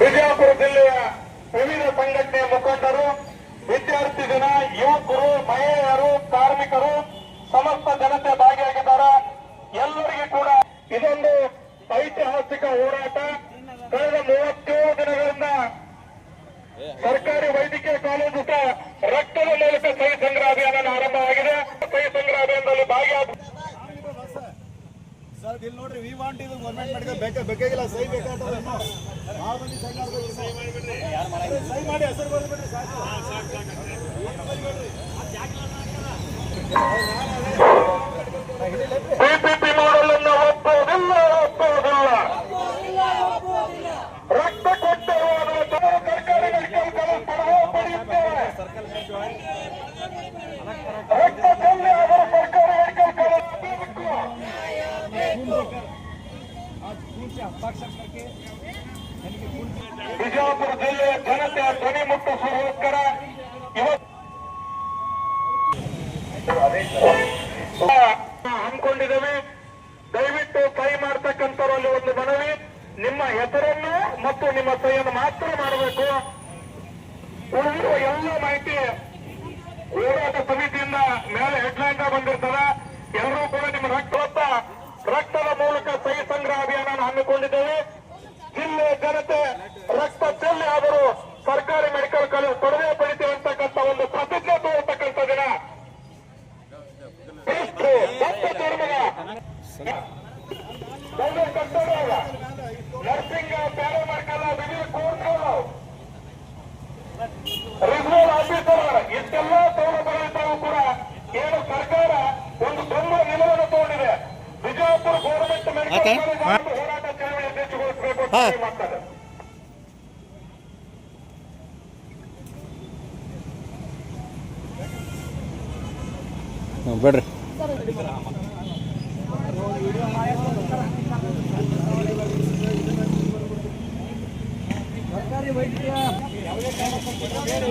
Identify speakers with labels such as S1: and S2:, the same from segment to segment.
S1: विजापुर ज़िले विविध संघटने मुखंड विद्यार्थी कार्मिक समस्त जनता भाग्य ಇದೊಂದು ಐತಿಹಾಸಿಕ ಹೋರಾಟ. ಕಳೆದ ಮೂವತ್ತೇಳು ದಿನಗಳಿಂದ ಸರ್ಕಾರಿ ವೈದ್ಯಕೀಯ ಕಾಲೇಜಿಗೆ ರಕ್ತದ ಮೂಲಕ ಸಹಿ ಸಂಗ್ರಹ ಅಭಿಯಾನ ಆರಂಭ ಆಗಿದೆ ಸಹಿ ಸಂಗ್ರಹ ಅಭಿಯಾನದಲ್ಲಿ ಭಾಗಿಯಾದ
S2: ಸರ್, ಇಲ್ಲಿ ನೋಡ್ರಿ ವಿ ವಾಂಟ್ ಇದು ಗೌರ್ಮೆಂಟ್ ಮೆಡಿಕಲ್ ಬೇಕೇ, ಬೇಕಾಗಿಲ್ಲ, ಸಹಿ ಬೇಕಾಗ್ತದೆ ಸಹಿ ಮಾಡಿ ಹೆಸರು ಬರ್ಬಿಡ್ರಿ ಸಾಕು.
S1: सके हाँ, हाँ।
S3: ಬಿಡ್ರಿ
S2: ಸರ್ಕಾರಿ ವೈದ್ಯ ಯಾವುದೇ ಮೂವತ್ತೇಳು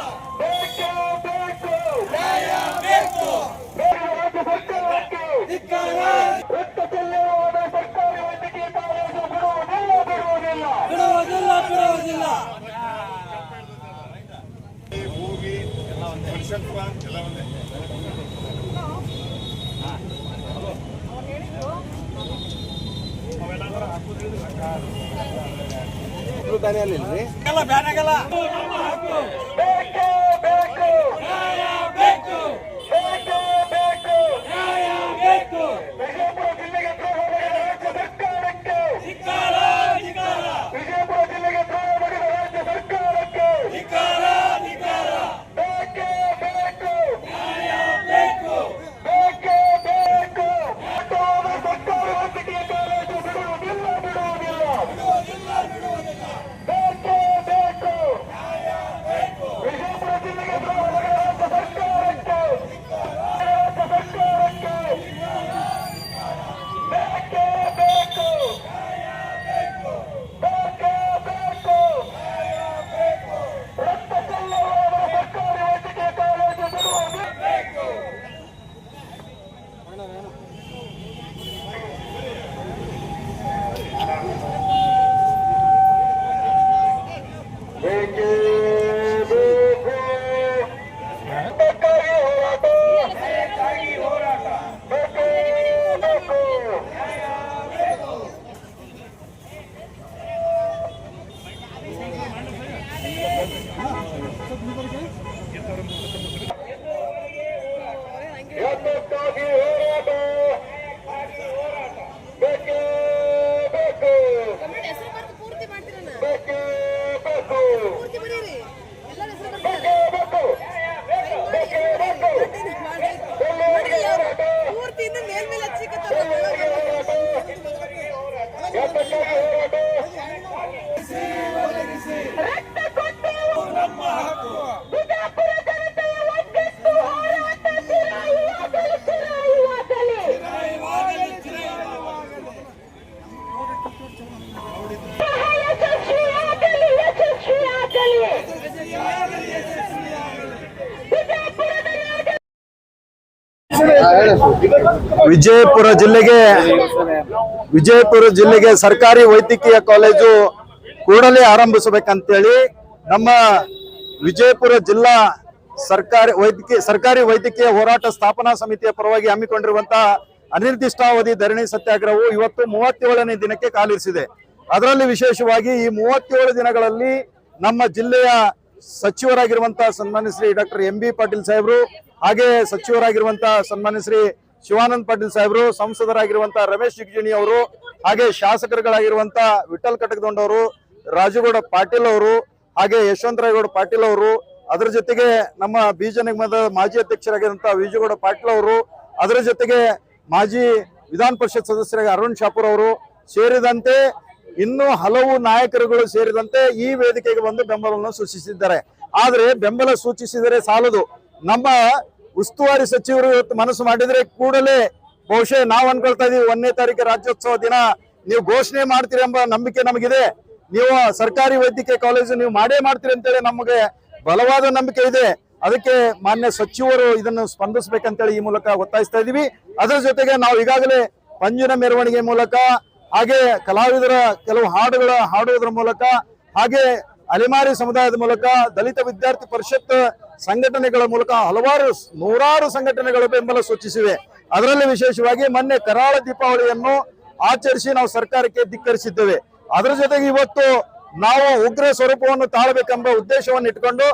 S1: ಬ್ಯಾನ್ ಆಗಲ್ಲ. ಬಿಡಿರಿ ವಿಜಯಪುರ ಜಿಲ್ಲೆಗೆ ವಿಜಯಪುರ ಜಿಲ್ಲೆಗೆ ಸರ್ಕಾರಿ ವೈದ್ಯಕೀಯ ಕಾಲೇಜು
S4: ಕೂಡಲೇ ಆರಂಭಿಸಬೇಕಂತೇಳಿ ನಮ್ಮ ವಿಜಯಪುರ ಜಿಲ್ಲಾ ಸರ್ಕಾರಿ ವೈದ್ಯಕೀಯ ಸರ್ಕಾರಿ ವೈದ್ಯಕೀಯ ಹೋರಾಟ ಸ್ಥಾಪನಾ ಸಮಿತಿಯ ಪರವಾಗಿ ಹಮ್ಮಿಕೊಂಡಿರುವಂತಹ ಅನಿರ್ದಿಷ್ಟಾವಧಿ ಧರಣಿ ಸತ್ಯಾಗ್ರಹವು ಇವತ್ತು ಮೂವತ್ತೇಳನೇ ದಿನಕ್ಕೆ ಕಾಲಿರಿಸಿದೆ. ಅದರಲ್ಲಿ ವಿಶೇಷವಾಗಿ ಈ ಮೂವತ್ತೇಳು ದಿನಗಳಲ್ಲಿ ನಮ್ಮ ಜಿಲ್ಲೆಯ ಸಚಿವರಾಗಿರುವಂತಹ ಸನ್ಮಾನ್ಯ Shri doctor M B Patil ಸಾಹೇಬರು ಹಾಗೆ ಸಚಿವರಾಗಿರುವಂತಹ ಸನ್ಮಾನ್ಯ ಶ್ರೀ ಶಿವಾನಂದ್ ಪಾಟೀಲ್ ಸಾಹೇಬರು ಸಂಸದರಾಗಿರುವಂತಹ ರಮೇಶ್ ಜಿಗಜಿಣಿ ಅವರು, ಹಾಗೆ ಶಾಸಕರುಗಳಾಗಿರುವಂತಹ ವಿಠಲ್ ಕಟಕದೊಂಡವರು ರಾಜುಗೌಡ ಪಾಟೀಲ್ ಅವರು, ಹಾಗೆ ಯಶವಂತರಾಯಗೌಡ ಪಾಟೀಲ್ ಅವರು, ಅದರ ಜೊತೆಗೆ ನಮ್ಮ ಬೀಜ ನಿಗಮದ ಮಾಜಿ ಅಧ್ಯಕ್ಷರಾಗಿರುವಂತಹ ವಿಜಯಗೌಡ ಪಾಟೀಲ್ ಅವರು, ಅದರ ಜೊತೆಗೆ ಮಾಜಿ ವಿಧಾನ ಪರಿಷತ್ ಸದಸ್ಯರಾಗಿ ಅರುಣ್ ಶಾಪುರ್ ಅವರು ಸೇರಿದಂತೆ ಇನ್ನೂ ಹಲವು ನಾಯಕರುಗಳು ಸೇರಿದಂತೆ ಈ ವೇದಿಕೆಗೆ ಬಂದು ಬೆಂಬಲವನ್ನು ಸೂಚಿಸಿದ್ದಾರೆ. ಆದರೆ ಬೆಂಬಲ ಸೂಚಿಸಿದರೆ ಸಾಲದು. ನಮ್ಮ ಉಸ್ತುವಾರಿ ಸಚಿವರು ಇವತ್ತು ಮನಸ್ಸು ಮಾಡಿದ್ರೆ ಕೂಡಲೇ ಬಹುಶಃ ನಾವು ಅನ್ಕೊಳ್ತಾ ಇದೀವಿ, ಒಂದನೇ ತಾರೀಕು ರಾಜ್ಯೋತ್ಸವ ದಿನ. ನೀವು ಘೋಷಣೆ ಮಾಡ್ತೀರಿ ಎಂಬ ನಂಬಿಕೆ ನಮಗಿದೆ. ನೀವು ಸರ್ಕಾರಿ ವೈದ್ಯಕೀಯ ಕಾಲೇಜು ನೀವು ಮಾಡೇ ಮಾಡ್ತೀರಿ ಅಂತೇಳಿ ನಮಗೆ ಬಲವಾದ ನಂಬಿಕೆ ಇದೆ. ಅದಕ್ಕೆ ಮಾನ್ಯ ಸಚಿವರು ಇದನ್ನು ಸ್ಪಂದಿಸಬೇಕಂತೇಳಿ ಈ ಮೂಲಕ ಒತ್ತಾಯಿಸ್ತಾ ಇದೀವಿ. ಅದರ ಜೊತೆಗೆ ನಾವು ಈಗಾಗಲೇ ಪಂಜಿನ ಮೆರವಣಿಗೆ ಮೂಲಕ, ಹಾಗೆ ಕಲಾವಿದರ ಕೆಲವು ಹಾಡುಗಳ ಹಾಡುವುದರ ಮೂಲಕ, ಹಾಗೆ ಅಲೆಮಾರಿ ಸಮುದಾಯದ ಮೂಲಕ ದಲಿತ ವಿದ್ಯಾರ್ಥಿ ಪರಿಷತ್ ಸಂಘಟನೆಗಳ ಮೂಲಕ ಹಲವಾರು ನೂರಾರು ಸಂಘಟನೆಗಳು ಬೆಂಬಲ ಸೂಚಿಸಿವೆ. ಅದರಲ್ಲಿ ವಿಶೇಷವಾಗಿ ಮೊನ್ನೆ ಕರಾಳ ದೀಪಾವಳಿಯನ್ನು ಆಚರಿಸಿ ನಾವು ಸರ್ಕಾರಕ್ಕೆ ಧಿಕ್ಕರಿಸಿದ್ದೇವೆ. ಅದರ ಜೊತೆಗೆ ಇವತ್ತು ನಾವು ಉಗ್ರ ಸ್ವರೂಪವನ್ನು ತಾಳಬೇಕೆಂಬ ಉದ್ದೇಶವನ್ನು ಇಟ್ಕೊಂಡು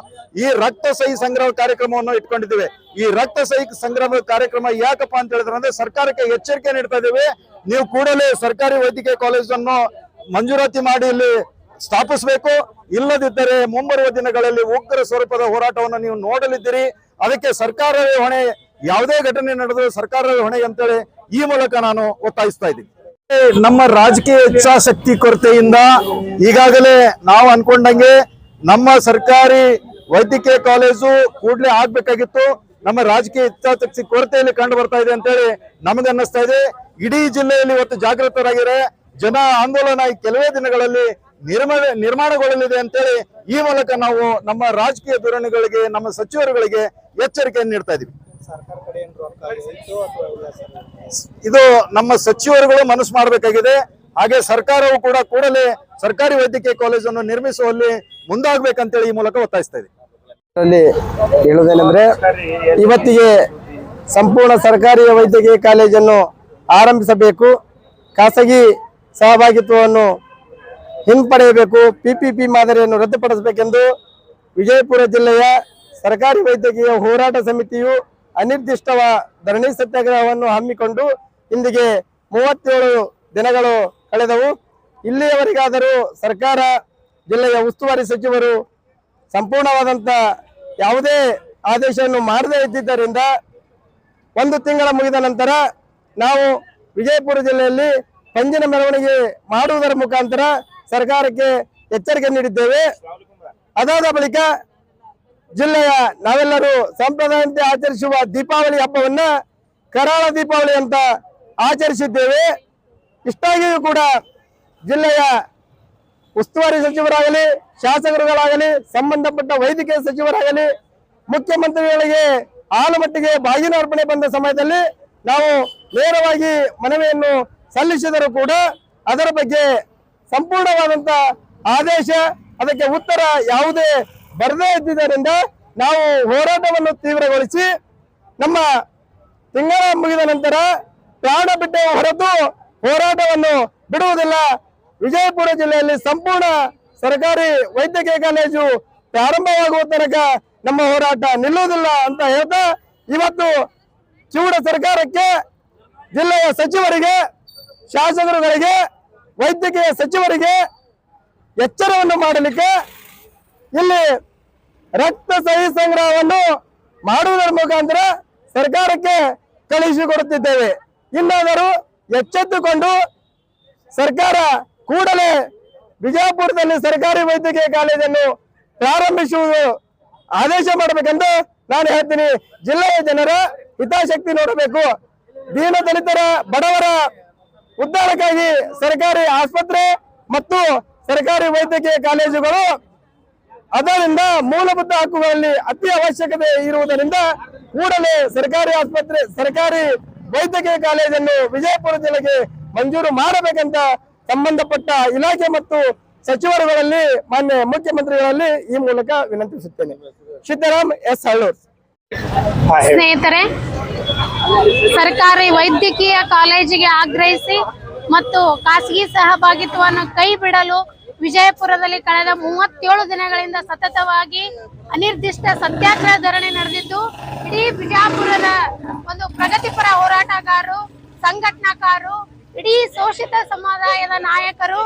S4: ಈ ರಕ್ತ ಸಹಿ ಸಂಗ್ರಹ ಕಾರ್ಯಕ್ರಮವನ್ನು ಇಟ್ಕೊಂಡಿದ್ದೇವೆ. ಈ ರಕ್ತ ಸಹಿ ಸಂಗ್ರಹ ಕಾರ್ಯಕ್ರಮ ಯಾಕಪ್ಪ ಅಂತ ಹೇಳಿದ್ರೆ ಅಂದ್ರೆ ಸರ್ಕಾರಕ್ಕೆ ಎಚ್ಚರಿಕೆ ನೀಡ್ತಾ ಇದ್ದೇವೆ. ನೀವು ಕೂಡಲೇ ಸರ್ಕಾರಿ ವೈದ್ಯಕೀಯ ಕಾಲೇಜನ್ನು ಮಂಜೂರಾತಿ ಮಾಡಿ ಇಲ್ಲಿ ಸ್ಥಾಪಿಸಬೇಕು. ಇಲ್ಲದಿದ್ದರೆ ಮುಂಬರುವ ದಿನಗಳಲ್ಲಿ ಉಗ್ರ ಸ್ವರೂಪದ ಹೋರಾಟವನ್ನು ನೀವು ನೋಡಲಿದ್ದೀರಿ. ಅದಕ್ಕೆ ಸರ್ಕಾರವೇ ಹೊಣೆ, ಯಾವುದೇ ಘಟನೆ ನಡೆದರೂ ಸರ್ಕಾರವೇ ಹೊಣೆ ಅಂತೇಳಿ ಈ ಮೂಲಕ ನಾನು ಒತ್ತಾಯಿಸ್ತಾ ಇದ್ದೀನಿ. ನಮ್ಮ ರಾಜಕೀಯ ಇಚ್ಛಾಶಕ್ತಿ ಕೊರತೆಯಿಂದ ಈಗಾಗಲೇ ನಾವು ಅನ್ಕೊಂಡಂಗೆ ನಮ್ಮ ಸರ್ಕಾರಿ ವೈದ್ಯಕೀಯ ಕಾಲೇಜು ಕೂಡಲೇ ಆಗ್ಬೇಕಾಗಿತ್ತು. ನಮ್ಮ ರಾಜಕೀಯ ಇಚ್ಛಾಶಕ್ತಿ ಕೊರತೆಯಲ್ಲಿ ಕಂಡು ಬರ್ತಾ ಇದೆ ಅಂತೇಳಿ ನಮಗೆ ಅನ್ನಿಸ್ತಾ ಇದೆ. ಇಡೀ ಜಿಲ್ಲೆಯಲ್ಲಿ ಇವತ್ತು ಜಾಗೃತರಾಗಿದೆ ಜನ ಆಂದೋಲನ ಈ ಕೆಲವೇ ದಿನಗಳಲ್ಲಿ ನಿರ್ಮಾಣ ನಿರ್ಮಾಣಗೊಳ್ಳಲಿದೆ ಅಂತೇಳಿ ಈ ಮೂಲಕ ನಾವು ನಮ್ಮ ರಾಜಕೀಯ ಧೋರಣೆಗಳಿಗೆ ನಮ್ಮ ಸಚಿವರುಗಳಿಗೆ ಎಚ್ಚರಿಕೆಯನ್ನು ನೀಡ್ತಾ ಇದೀವಿ. ಇದು ನಮ್ಮ ಸಚಿವರುಗಳು ಮನಸ್ಸು ಮಾಡಬೇಕಾಗಿದೆ. ಹಾಗೆ ಸರ್ಕಾರವು ಕೂಡ ಕೂಡಲೇ ಸರ್ಕಾರಿ ವೈದ್ಯಕೀಯ ಕಾಲೇಜನ್ನು ನಿರ್ಮಿಸುವಲ್ಲಿ ಮುಂದಾಗಬೇಕಂತೇಳಿ ಈ ಮೂಲಕ ಒತ್ತಾಯಿಸ್ತಾ ಇದೆ
S5: ಅಲ್ಲಿ ಹೇಳುವುದೇನೆಂದ್ರೆ ಇವತ್ತಿಗೆ ಸಂಪೂರ್ಣ ಸರ್ಕಾರಿ ವೈದ್ಯಕೀಯ ಕಾಲೇಜನ್ನು ಆರಂಭಿಸಬೇಕು. ಖಾಸಗಿ ಸಹಭಾಗಿತ್ವವನ್ನು ಹಿಂಪಡೆಯಬೇಕು ಪಿಪಿಪಿ ಮಾದರಿಯನ್ನು ರದ್ದುಪಡಿಸಬೇಕೆಂದು ವಿಜಯಪುರ ಜಿಲ್ಲೆಯ ಸರ್ಕಾರಿ ವೈದ್ಯಕೀಯ ಹೋರಾಟ ಸಮಿತಿಯು ಅನಿರ್ದಿಷ್ಟವ ಧರಣಿ ಸತ್ಯಾಗ್ರಹವನ್ನು ಹಮ್ಮಿಕೊಂಡು ಇಂದಿಗೆ ಮೂವತ್ತೇಳು ದಿನಗಳು ಕಳೆದವು. ಇಲ್ಲಿಯವರೆಗಾದರೂ ಸರ್ಕಾರ ಜಿಲ್ಲೆಯ ಉಸ್ತುವಾರಿ ಸಚಿವರು ಸಂಪೂರ್ಣವಾದಂಥ ಯಾವುದೇ ಆದೇಶವನ್ನು ಮಾಡದೇ ಇದ್ದಿದ್ದರಿಂದ ಒಂದು ತಿಂಗಳ ಮುಗಿದ ನಂತರ ನಾವು ವಿಜಯಪುರ ಜಿಲ್ಲೆಯಲ್ಲಿ ಪಂಜಿನ ಮೆರವಣಿಗೆ ಮಾಡುವುದರ ಮುಖಾಂತರ ಸರ್ಕಾರಕ್ಕೆ ಎಚ್ಚರಿಕೆ ನೀಡಿದ್ದೇವೆ. ಅದಾದ ಬಳಿಕ ಜಿಲ್ಲೆಯ ನಾವೆಲ್ಲರೂ ಸಂಪ್ರದಾಯದಂತೆ ಆಚರಿಸುವ ದೀಪಾವಳಿ ಹಬ್ಬವನ್ನ ಕರಾಳ ದೀಪಾವಳಿ ಅಂತ ಆಚರಿಸಿದ್ದೇವೆ. ಇಷ್ಟಾಗಿಯೂ ಕೂಡ ಜಿಲ್ಲೆಯ ಉಸ್ತುವಾರಿ ಸಚಿವರಾಗಲಿ, ಶಾಸಕರುಗಳಾಗಲಿ, ಸಂಬಂಧಪಟ್ಟ ವೈದ್ಯಕೀಯ ಸಚಿವರಾಗಲಿ, ಮುಖ್ಯಮಂತ್ರಿಗಳಿಗೆ ಆಲಮಟ್ಟಿಗೆ ಬಾಗಿನ ಅರ್ಪಣೆ ಬಂದ ಸಮಯದಲ್ಲಿ ನಾವು ನೇರವಾಗಿ ಮನವಿಯನ್ನು ಸಲ್ಲಿಸಿದರೂ ಕೂಡ ಅದರ ಬಗ್ಗೆ ಸಂಪೂರ್ಣವಾದಂತ ಆದೇಶ, ಅದಕ್ಕೆ ಉತ್ತರ ಯಾವುದೇ ಬರದೇ ಇದ್ದಿದ್ದರಿಂದ ನಾವು ಹೋರಾಟವನ್ನು ತೀವ್ರಗೊಳಿಸಿ ನಮ್ಮ ತಿಂಗಳ ಮುಗಿದ ನಂತರ ಪ್ರಾಣ ಬಿಟ್ಟ ಹೊರತು ಹೋರಾಟವನ್ನು ಬಿಡುವುದಿಲ್ಲ. ವಿಜಯಪುರ ಜಿಲ್ಲೆಯಲ್ಲಿ ಸಂಪೂರ್ಣ ಸರ್ಕಾರಿ ವೈದ್ಯಕೀಯ ಕಾಲೇಜು ಪ್ರಾರಂಭವಾಗುವ ತನಕ ನಮ್ಮ ಹೋರಾಟ ನಿಲ್ಲುವುದಿಲ್ಲ ಅಂತ ಹೇಳ್ತಾ ಇವತ್ತು ಚೂಡ ಸರ್ಕಾರಕ್ಕೆ, ಜಿಲ್ಲೆಯ ಸಚಿವರಿಗೆ, ಶಾಸಕರುಗಳಿಗೆ ವೈದ್ಯಕೀಯ ಸಚಿವರಿಗೆ ಎಚ್ಚರವನ್ನು ಮಾಡಲಿಕ್ಕೆ ಇಲ್ಲಿ ರಕ್ತ ಸಹಿ ಸಂಗ್ರಹವನ್ನು ಮಾಡುವುದರ ಮುಖಾಂತರ ಸರ್ಕಾರಕ್ಕೆ ಕಳುಹಿಸಿಕೊಡುತ್ತಿದ್ದೇವೆ ಇನ್ನಾದರೂ ಎಚ್ಚೆತ್ತುಕೊಂಡು ಸರ್ಕಾರ ಕೂಡಲೇ ಬಿಜಾಪುರದಲ್ಲಿ ಸರ್ಕಾರಿ ವೈದ್ಯಕೀಯ ಕಾಲೇಜನ್ನು ಪ್ರಾರಂಭಿಸುವುದು ಆದೇಶ ಮಾಡಬೇಕೆಂದು ನಾನು ಹೇಳ್ತೀನಿ. ಜಿಲ್ಲೆಯ ಜನರ ಹಿತಾಸಕ್ತಿ ನೋಡಬೇಕು. ದೀನ ದಲಿತರ ಬಡವರ ಉದ್ಧಾರಕ್ಕಾಗಿ ಸರ್ಕಾರಿ ಆಸ್ಪತ್ರೆ ಮತ್ತು ಸರ್ಕಾರಿ ವೈದ್ಯಕೀಯ ಕಾಲೇಜುಗಳು. ಅದರಿಂದ ಮೂಲಭೂತ ಹಕ್ಕುಗಳಲ್ಲಿ ಅತಿ ಅವಶ್ಯಕತೆ ಇರುವುದರಿಂದ ಕೂಡಲೇ ಸರ್ಕಾರಿ ಆಸ್ಪತ್ರೆ, ಸರ್ಕಾರಿ ವೈದ್ಯಕೀಯ ಕಾಲೇಜನ್ನು ವಿಜಯಪುರ ಜಿಲ್ಲೆಗೆ ಮಂಜೂರು ಮಾಡಬೇಕಂತ ಸಂಬಂಧಪಟ್ಟ ಇಲಾಖೆ ಮತ್ತು ಸಚಿವರುಗಳಲ್ಲಿ, ಮಾನ್ಯ ಮುಖ್ಯಮಂತ್ರಿಗಳಲ್ಲಿ ಈ ಮೂಲಕ ವಿನಂತಿಸುತ್ತೇನೆ. ಸಿದ್ದರಾಮ್ ಎಸ್ ಹಳ್ಳೂರ್
S6: ಸ್ನೇಹಿತರೆ ಸರ್ಕಾರಿ ವೈದ್ಯಕೀಯ ಕಾಲೇಜಿಗೆ ಆಗ್ರಹಿಸಿ ಮತ್ತು ಖಾಸಗಿ ಸಹಭಾಗಿತ್ವವನ್ನು ಕೈ ಬಿಡಲು ವಿಜಯಪುರದಲ್ಲಿ ಕಳೆದ ಮೂವತ್ತೇಳು ದಿನಗಳಿಂದ ಸತತವಾಗಿ ಅನಿರ್ದಿಷ್ಟ ಸತ್ಯಾಗ್ರಹ ಧರಣಿ ನಡೆದಿದ್ದು, ಇಡೀ ಬಿಜಾಪುರದ ಒಂದು ಪ್ರಗತಿಪರ ಹೋರಾಟಗಾರರು, ಸಂಘಟನಾಕಾರರು, ಇಡೀ ಶೋಷಿತ ಸಮುದಾಯದ ನಾಯಕರು,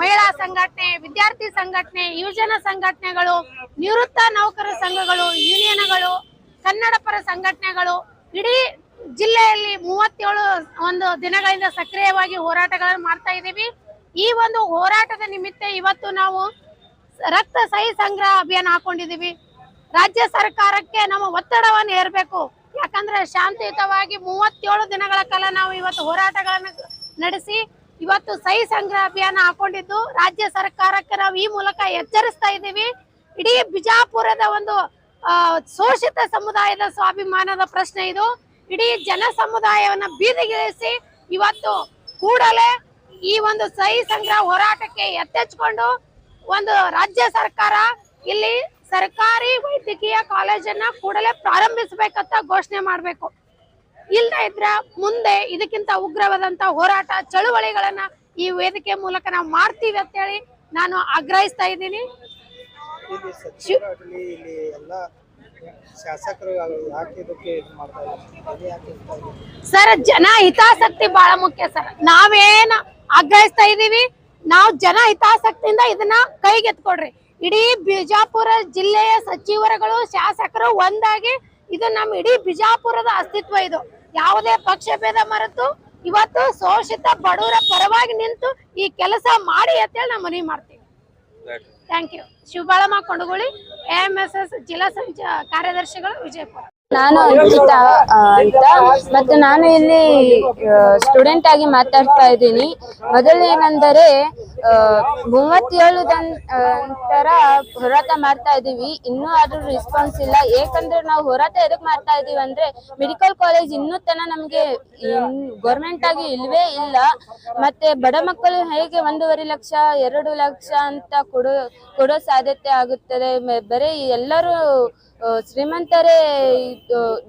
S6: ಮಹಿಳಾ ಸಂಘಟನೆ, ವಿದ್ಯಾರ್ಥಿ ಸಂಘಟನೆ, ಯುವಜನ ಸಂಘಟನೆಗಳು, ನಿವೃತ್ತ ನೌಕರ ಸಂಘಗಳು, ಯೂನಿಯನ್ಗಳು ಕನ್ನಡ ಪರ ಸಂಘಟನೆಗಳು, ಇಡೀ ಜಿಲ್ಲೆಯಲ್ಲಿ ಮೂವತ್ತೇಳು ಒಂದು ದಿನಗಳಿಂದ ಸಕ್ರಿಯವಾಗಿ ಹೋರಾಟಗಳನ್ನು ಮಾಡ್ತಾ ಇದ್ದೀವಿ. ಈ ಒಂದು ಹೋರಾಟದ ನಿಮಿತ್ತ ಇವತ್ತು ನಾವು ರಕ್ತ ಸಹಿ ಸಂಗ್ರಹ ಅಭಿಯಾನ ಹಾಕೊಂಡಿದ್ದೀವಿ. ರಾಜ್ಯ ಸರ್ಕಾರಕ್ಕೆ ನಮ್ಮ ಒತ್ತಡವನ್ನು ಹೇರಬೇಕು. ಯಾಕಂದ್ರೆ ಶಾಂತಿಯುತವಾಗಿ ಮೂವತ್ತೇಳು ದಿನಗಳ ಕಾಲ ನಾವು ಇವತ್ತು ಹೋರಾಟಗಳನ್ನು ನಡೆಸಿ ಇವತ್ತು ಸಹಿ ಸಂಗ್ರಹ ಅಭಿಯಾನ ಹಾಕೊಂಡಿದ್ದು. ರಾಜ್ಯ ಸರ್ಕಾರಕ್ಕೆ ನಾವು ಈ ಮೂಲಕ ಎಚ್ಚರಿಸ್ತಾ ಇದ್ದೀವಿ. ಇಡೀ ಬಿಜಾಪುರದ ಒಂದು ಶೋಷಿತ ಸಮುದಾಯದ ಸ್ವಾಭಿಮಾನದ ಪ್ರಶ್ನೆ ಇದು. ಇಡೀ ಜನ ಸಮುದಾಯವನ್ನ ಬೀದಿಗಿಳಿಸಿ ಇವತ್ತು ಕೂಡಲೇ ಈ ಒಂದು ಸಹಿ ಸಂಗ್ರಹ ಹೋರಾಟಕ್ಕೆ ಎತ್ತೆಚ್ಕೊಂಡು ಒಂದು ರಾಜ್ಯ ಸರ್ಕಾರ ಇಲ್ಲಿ ಸರ್ಕಾರಿ ವೈದ್ಯಕೀಯ ಕಾಲೇಜನ್ನ ಕೂಡಲೇ ಪ್ರಾರಂಭಿಸಬೇಕಂತ ಘೋಷಣೆ ಮಾಡಬೇಕು. ಇಲ್ದೇ ಇದ್ರೆ ಮುಂದೆ ಇದಕ್ಕಿಂತ ಉಗ್ರವಾದಂತ ಹೋರಾಟ ಚಳುವಳಿಗಳನ್ನ ಈ ವೇದಿಕೆ ಮೂಲಕ ನಾವು ಮಾಡ್ತೀವಿ ಅಂತೇಳಿ ನಾನು ಆಗ್ರಹಿಸ್ತಾ ಇದ್ದೀನಿ.
S7: ಶಾಸಕರು ಇದು ಮಾಡ್ತಾ ಇದ್ದಾರೆ?
S6: ಸರ್ ಜನ ಹಿತಾಸಕ್ತಿ ಬಹಳ ಮುಖ್ಯ ಸರ್. ನಾವೇನ ಆಗ್ರಹಿಸ್ತಾ ಇದೀವಿ ನಾವು ಜನ ಹಿತಾಸಕ್ತಿಯಿಂದ ಇದನ್ನ ಕೈಗೆತ್ಕೊಡ್ರಿ ಇಡೀ ಬಿಜಾಪುರ ಜಿಲ್ಲೆಯ ಸಚಿವರುಗಳು ಶಾಸಕರು ಒಂದಾಗಿ ಇದು ನಮ್ಮ ಇಡೀ ಬಿಜಾಪುರದ ಅಸ್ತಿತ್ವ ಇದು. ಯಾವುದೇ ಪಕ್ಷ ಭೇದ ಮರೆತು ಇವತ್ತು ಶೋಷಿತ ಬಡವರ ಪರವಾಗಿ ನಿಂತು ಈ ಕೆಲಸ ಮಾಡಿ ಅಂತೇಳಿ ನಾವು ಮನವಿ ಮಾಡ್ತೀವಿ. Thank you Shivabalamma Kondaguli M S S ಜಿಲ್ಲಾ ಸಂಚ ಕಾರ್ಯದರ್ಶಿಗಳು ವಿಜಯಪುರ.
S8: ನಾನು ಅಂಕಿತಾ ಅಂತ. ಮತ್ತು ನಾನು ಇಲ್ಲಿ ಸ್ಟೂಡೆಂಟ್ ಆಗಿ ಮಾತಾಡ್ತಾ ಇದ್ದೀನಿ. ಮೊದಲೇನೆಂದರೆ ಮೂವತ್ತೇಳು ನಂತರ ಹೋರಾಟ ಮಾಡ್ತಾ ಇದ್ದೀವಿ. ಇನ್ನೂ ಅದ್ರ ರೆಸ್ಪಾನ್ಸ್ ಇಲ್ಲ. ಏಕಂದ್ರೆ ನಾವು ಹೋರಾಟ ಎದಕ್ ಮಾಡ್ತಾ ಇದೀವಿ ಅಂದ್ರೆ ಮೆಡಿಕಲ್ ಕಾಲೇಜ್ ಇನ್ನೂ ತನ ನಮ್ಗೆ ಗೌರ್ಮೆಂಟ್ ಆಗಿ ಇಲ್ವೇ ಇಲ್ಲ. ಮತ್ತೆ ಬಡ ಮಕ್ಕಳು ಹೇಗೆ ಒಂದೂವರೆ ಲಕ್ಷ, ಎರಡು ಲಕ್ಷ ಅಂತ ಕೊಡೋ ಕೊಡೋ ಸಾಧ್ಯತೆ ಆಗುತ್ತದೆ. ಬರೀ ಎಲ್ಲರೂ ಶ್ರೀಮಂತರೇ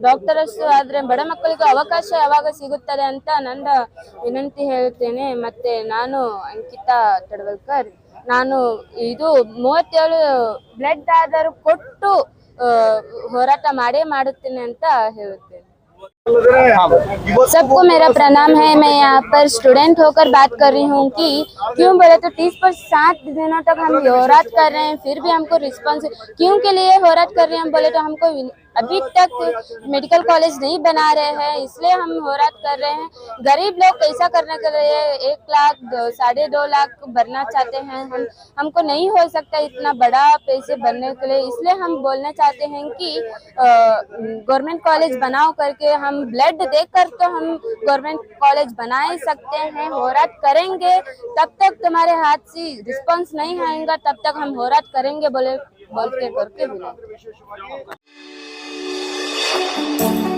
S8: ಡಾಕ್ಟರ್ಸ್ ಆದ್ರೆ ಬಡ ಮಕ್ಕಳಿಗೂ ಅವಕಾಶ ಯಾವಾಗ ಸಿಗುತ್ತದೆ ಅಂತ ನನ್ನ ವಿನಂತಿ ಹೇಳ್ತೇನೆ ಮತ್ತೆ ನಾನು ಅಂಕಿತಾ ತಡವಲ್ಕರ್, ನಾನು ಇದು ಮೂವತ್ತೇಳು ಬ್ಲಡ್ ಆದರೂ ಕೊಟ್ಟು ಹೋರಾಟ ಮಾಡೇ ಮಾಡುತ್ತೇನೆ ಅಂತ ಹೇಳುತ್ತೇನೆ. सबको मेरा प्रणाम है। मैं यहाँ पर स्टूडेंट होकर बात कर रही हूँ कि क्यों बोले तो तीस पर सात दिनों तक हम होरात कर रहे हैं, फिर भी हमको रिस्पॉन्स क्यों के लिए होरात कर रहे हैं? हम बोले तो हमको अभी तक मेडिकल कॉलेज नहीं बना रहे हैं, इसलिए हम होराट कर रहे हैं। गरीब लोग कैसा करने के लिए एक लाख, साढ़े दो लाख भरना चाहते हैं। हम, हमको नहीं हो सकता इतना बड़ा पैसे भरने के लिए। इसलिए हम बोलना चाहते हैं कि गवर्नमेंट कॉलेज बनाओ करके हम ब्लड देकर तो हम गवर्नमेंट कॉलेज बना ही सकते हैं होराट करेंगे। तब तक तुम्हारे हाथ से रिस्पॉन्स नहीं आएगा, तब तक हम होराट करेंगे बोले बोल के करके बोले Thank you.